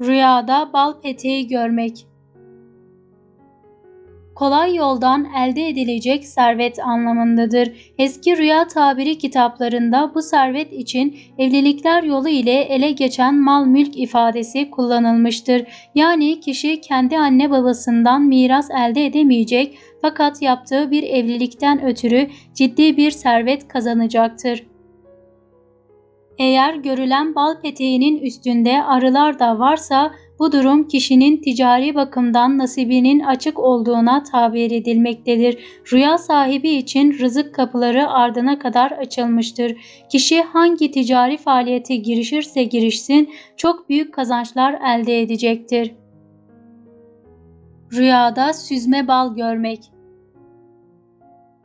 Rüyada bal peteği görmek. Kolay yoldan elde edilecek servet anlamındadır. Eski rüya tabiri kitaplarında bu servet için evlilikler yolu ile ele geçen mal mülk ifadesi kullanılmıştır. Yani kişi kendi anne babasından miras elde edemeyecek fakat yaptığı bir evlilikten ötürü ciddi bir servet kazanacaktır. Eğer görülen bal peteğinin üstünde arılar da varsa bu durum kişinin ticari bakımdan nasibinin açık olduğuna tabir edilmektedir. Rüya sahibi için rızık kapıları ardına kadar açılmıştır. Kişi hangi ticari faaliyete girişirse girişsin çok büyük kazançlar elde edecektir. Rüyada süzme bal görmek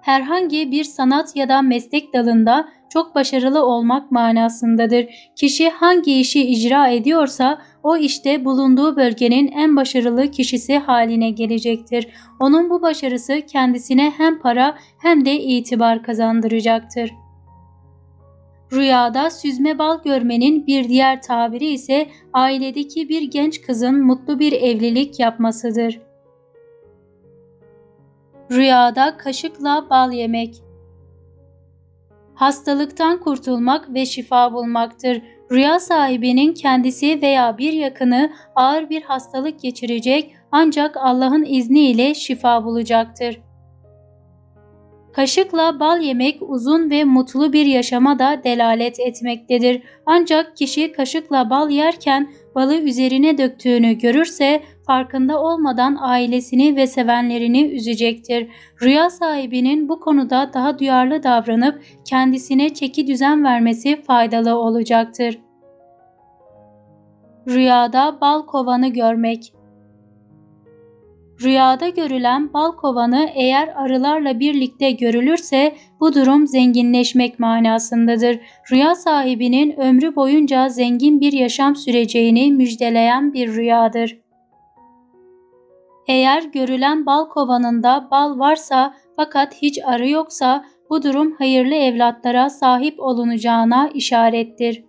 herhangi bir sanat ya da meslek dalında çok başarılı olmak manasındadır. Kişi hangi işi icra ediyorsa o işte bulunduğu bölgenin en başarılı kişisi haline gelecektir. Onun bu başarısı kendisine hem para hem de itibar kazandıracaktır. Rüyada süzme bal görmenin bir diğer tabiri ise ailedeki bir genç kızın mutlu bir evlilik yapmasıdır. Rüyada kaşıkla bal yemek hastalıktan kurtulmak ve şifa bulmaktır. Rüya sahibinin kendisi veya bir yakını ağır bir hastalık geçirecek ancak Allah'ın izniyle şifa bulacaktır. Kaşıkla bal yemek uzun ve mutlu bir yaşama da delalet etmektedir. Ancak kişi kaşıkla bal yerken balı üzerine döktüğünü görürse farkında olmadan ailesini ve sevenlerini üzecektir. Rüya sahibinin bu konuda daha duyarlı davranıp kendisine çeki düzen vermesi faydalı olacaktır. Rüyada bal kovanı görmek Rüyada görülen bal kovanı eğer arılarla birlikte görülürse bu durum zenginleşmek manasındadır. Rüya sahibinin ömrü boyunca zengin bir yaşam süreceğini müjdeleyen bir rüyadır. Eğer görülen bal kovanında bal varsa fakat hiç arı yoksa bu durum hayırlı evlatlara sahip olunacağına işarettir.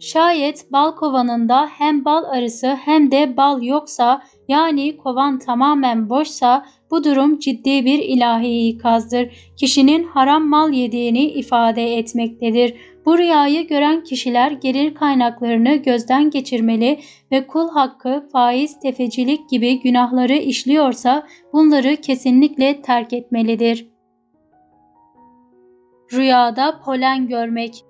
Şayet bal kovanında hem bal arısı hem de bal yoksa yani kovan tamamen boşsa bu durum ciddi bir ilahi ikazdır. Kişinin haram mal yediğini ifade etmektedir. Bu rüyayı gören kişiler gelir kaynaklarını gözden geçirmeli ve kul hakkı, faiz, tefecilik gibi günahları işliyorsa bunları kesinlikle terk etmelidir. Rüyada polen görmek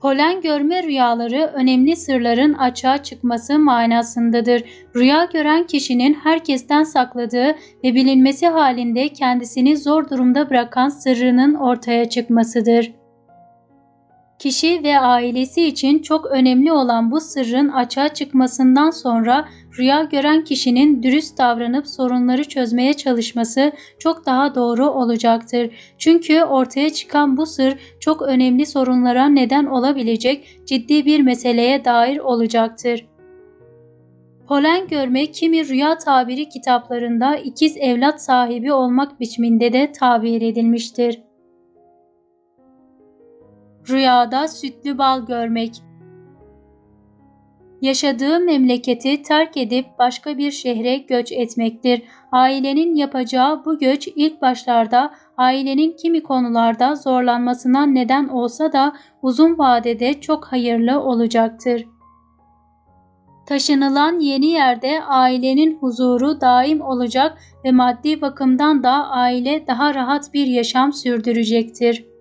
Polen görme rüyaları önemli sırların açığa çıkması manasındadır. Rüya gören kişinin herkesten sakladığı ve bilinmesi halinde kendisini zor durumda bırakan sırrının ortaya çıkmasıdır. Kişi ve ailesi için çok önemli olan bu sırrın açığa çıkmasından sonra rüya gören kişinin dürüst davranıp sorunları çözmeye çalışması çok daha doğru olacaktır. Çünkü ortaya çıkan bu sır çok önemli sorunlara neden olabilecek ciddi bir meseleye dair olacaktır. Polen görme kimi rüya tabiri kitaplarında ikiz evlat sahibi olmak biçiminde de tabir edilmiştir. Rüyada sütlü bal görmek. Yaşadığı memleketi terk edip başka bir şehre göç etmektir. Ailenin yapacağı bu göç ilk başlarda ailenin kimi konularda zorlanmasına neden olsa da uzun vadede çok hayırlı olacaktır. Taşınılan yeni yerde ailenin huzuru daim olacak ve maddi bakımdan da aile daha rahat bir yaşam sürdürecektir.